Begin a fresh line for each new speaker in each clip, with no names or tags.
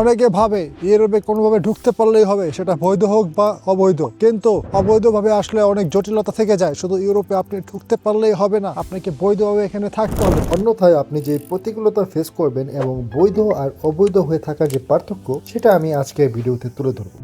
অনেকে ভাবে ইউরোপে কোনোভাবে ঢুকতে পারলেই হবে, সেটা বৈধ হোক বা অবৈধ। কিন্তু অবৈধভাবে আসলে অনেক জটিলতা থেকে যায়। শুধু ইউরোপে আপনি ঢুকতে পারলেই হবে না, আপনাকে বৈধভাবে এখানে থাকতে হবে।
অন্যথায় আপনি যে প্রতিকূলতা ফেস করবেন এবং বৈধ আর অবৈধ হয়ে থাকার যে পার্থক্য, সেটা আমি আজকের ভিডিওতে তুলে ধরব।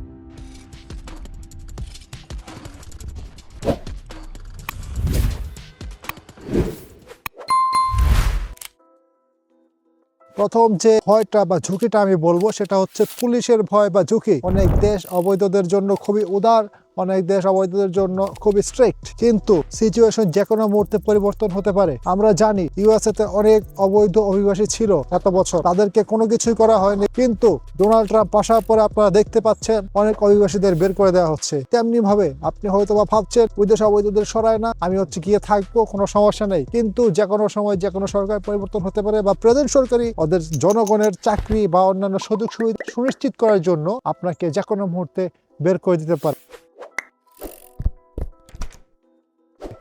প্রথম যে ভয়টা বা ঝুঁকিটা আমি বলব, সেটা হচ্ছে পুলিশের ভয় বা ঝুঁকি। অনেক দেশ অবৈধদের জন্য খুবই উদার অনেক দেশ অবৈধদের জন্য খুবই স্ট্রিক্ট কিন্তু সিচুয়েশন যে কোনো মুহূর্তে পরিবর্তন হতে পারে। আমরা জানি ইউএসএ তে অনেক অবৈধ অভিবাসী ছিল এত বছর। তাদেরকে কোনো কিছুই করা হয়নি, কিন্তু ডোনাল্ড ট্রাম্প আসার পরে আপনারা দেখতে পাচ্ছেন অনেক অভিবাসীদের বের করে দেওয়া হচ্ছে। তেমনি ভাবে আপনি হয়তো বা ভাবছেন, ওই দেশ অবৈধদের সরায় না, আমি হচ্ছে গিয়ে থাকব, কোনো সমস্যা নেই। কিন্তু যে কোনো সময় যে কোনো সরকার পরিবর্তন হতে পারে বা প্রেজেন্ট সরকারই ওদের জনগণের চাকরি বা অন্যান্য সুযোগ সুবিধা সুনিশ্চিত করার জন্য আপনাকে যে কোনো মুহূর্তে বের করে দিতে পারে।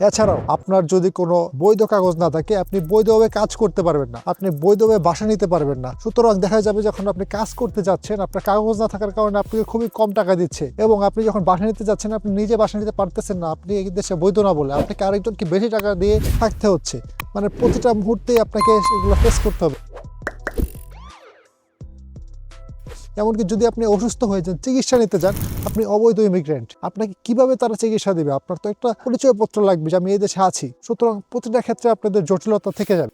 এছাড়াও আপনার যদি কোনো বৈধ কাগজ না থাকে, আপনি বৈধভাবে কাজ করতে পারবেন না। আপনি বৈধভাবে বাসা নিতে পারবেন না। সুতরাং দেখা যাবে যখন আপনি কাজ করতে যাচ্ছেন, আপনার কাগজ না থাকার কারণে আপনাকে খুবই কম টাকা দিচ্ছে এবং আপনি যখন বাসা নিতে যাচ্ছেন, আপনি নিজে বাসা নিতে পারতেছেন না। আপনি এই দেশে বৈধ না বলে আপনাকে আরেকজনকে বেশি টাকা দিয়ে থাকতে হচ্ছে। মানে প্রতিটা মুহূর্তেই আপনাকে এগুলো ফেস করতে হবে। এমনকি যদি আপনি অসুস্থ হয়ে যান, চিকিৎসা নিতে যান, আপনি অবৈধ ইমিগ্রেন্ট আপনাকে কীভাবে তারা চিকিৎসা দেবে? আপনার তো একটা পরিচয়পত্র লাগবে যে আমি এই দেশে আছি। সুতরাং প্রতিটা ক্ষেত্রে আপনাদের জটিলতা থেকে যাবে।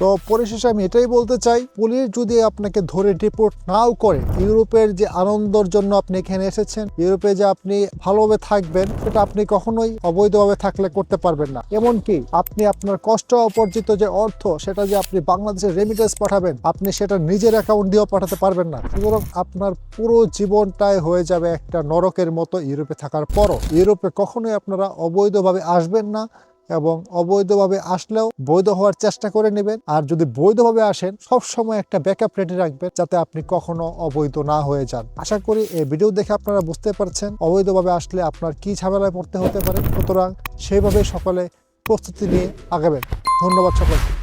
তো পরিশেষে আমি এটাই বলতে চাই, পুলিশ যদি আপনাকে ধরে ডিপোর্ট নাও করে, ইউরোপের যে আনন্দর জন্য আপনি এখানে এসেছেন, ইউরোপে যে আপনি ভালোভাবে থাকবেন, সেটা আপনি কখনোই অবৈধভাবে থাকলে করতে পারবেন না। এমনকি আপনি আপনার কষ্ট উপার্জিত যে অর্থ, সেটা যে আপনি বাংলাদেশে রেমিটেন্স পাঠাবেন, আপনি সেটা নিজের অ্যাকাউন্ট দিয়েও পাঠাতে পারবেন না। সুতরাং আপনার পুরো জীবনটাই হয়ে যাবে একটা নরকের মতো ইউরোপে থাকার পরও। ইউরোপে কখনোই আপনারা অবৈধভাবে আসবেন না এবং অবৈধভাবে আসলেও বৈধ হওয়ার চেষ্টা করে নেবেন। আর যদি বৈধভাবে আসেন, সবসময় একটা ব্যাকআপ রেডি রাখবেন যাতে আপনি কখনো অবৈধ না হয়ে যান। আশা করি এই ভিডিও দেখে আপনারা বুঝতে পারছেন অবৈধভাবে আসলে আপনার কি ঝামেলায় পড়তে হতে পারে। সুতরাং সেইভাবে সকলে প্রস্তুতি নিয়ে আগাবেন। ধন্যবাদ সকলকে।